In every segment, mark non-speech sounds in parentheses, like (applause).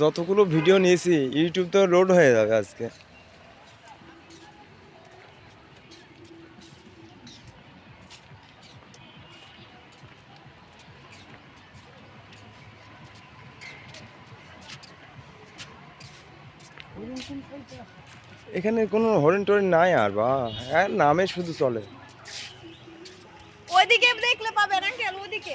যতগুলো ভিডিও নিয়েছি ইউটিউব তো লোড হয়ে যাবে আজকে। এখানে কোনো হরিণ টরিণ নাই আর, বা। হ্যাঁ নামে শুধু চলে। ওইদিকে দেখলে পাবেন আঙ্কেল, ওইদিকে।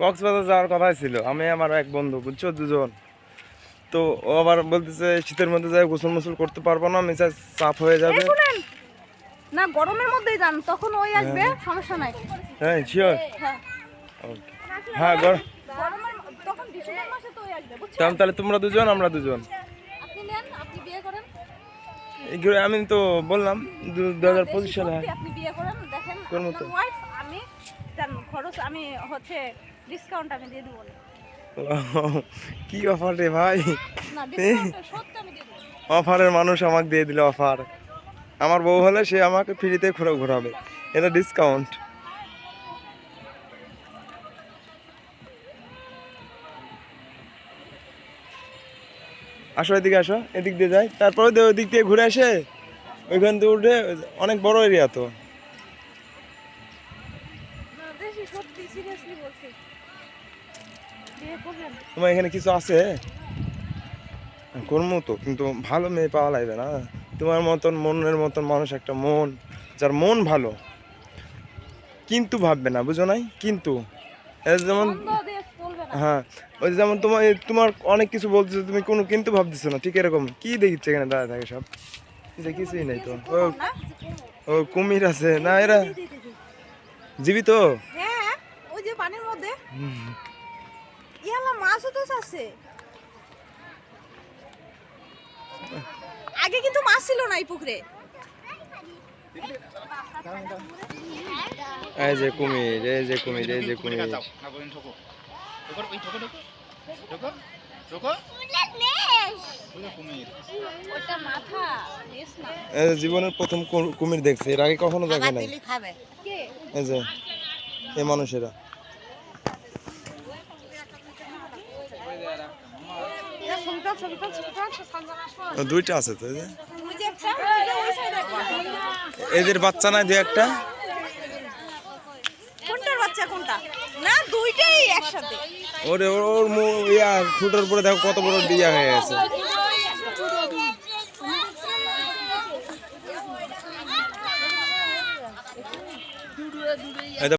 কক্সবাজার যাওয়ার কথা ছিল। আমি আমার এক বন্ধু বুঝছ দুজন। তো ও আবার বলতেছে শীতের মধ্যে যাই গোসল মোসল করতে পারব না আমি চাই চাপ হয়ে যাবে। না গরমের মধ্যেই যান তখন ওই আসবে সমস্যা নাই। হ্যাঁ শিওর হ্যাঁ। হ্যাঁ গর- গরমের তখন ডিসেম্বর মাসে তো ওই আসবে বুঝছেন? তাহলে তোমরা দুজন আমরা দুজন। আমি তো বললাম দু হাজার পঁচিশ সালে। হ্যাঁ করব তো। আমি খরচ আমি হচ্ছে ডিসকাউন্ট আমি দিয়ে দেবো (laughs) কি অফার রে ভাই? অফারের (laughs) মানুষ আমাকে দিয়ে দিল অফার আমার বউ হলে সে আমাকে ফ্রিতে ঘুরে ঘোরাবে। এটা ডিসকাউন্ট আসো এদিকে আসো এদিক দিয়ে যাই। তারপরে ওই দিক দিয়ে ঘুরে আসে। ওইখান থেকে উঠে অনেক বড় এরিয়া তো। সত্যি সিরিয়াসলি বলছি। তোমার এখানে কিছু আছে? করব তো কিন্তু ভালো মেয়ে পাওয়া লাগবে না। তোমার মতন মনের মতন মানুষ একটা মন যার মন ভালো কিন্তু ভাববে না বুঝো নাই? কিন্তু। যেমন হ্যাঁ ওই যেমন তোমার তোমার অনেক কিছু বলতেছো তুমি কোনো কিন্তু ভাবতেছো না ঠিক এরকম। কি দেখিচ্ছে এখানে দাঁড়া থাকে সব? এটা কিছুই নাই তো। ও ও কুমির আছে। না এরা জীবিত? হ্যাঁ ওই যে পানির মধ্যে। ইয়ালা মাছও তো আছে। আগে কিন্তু মাছ ছিল না এই পুকুরে। এই যে কুমির এই যে কুমির এই যে কুমির। জীবনের প্রথম কুমির দেখছে এর আগে কখনো দেখে নাই। এই যে এই মানুষেরা এটা ছবিটা ছবিটা ছবিটা সঞ্জনা আসো ও, দুইটা আছে তো এদের বাচ্চা নাই দু একটা? কোনটার বাচ্চা কোনটা? না দুইটাই একসাথে। ওরে ওর ইয়া ঠোঁটের উপরে দেখো কত বড় বিয়া হয়ে গেছে।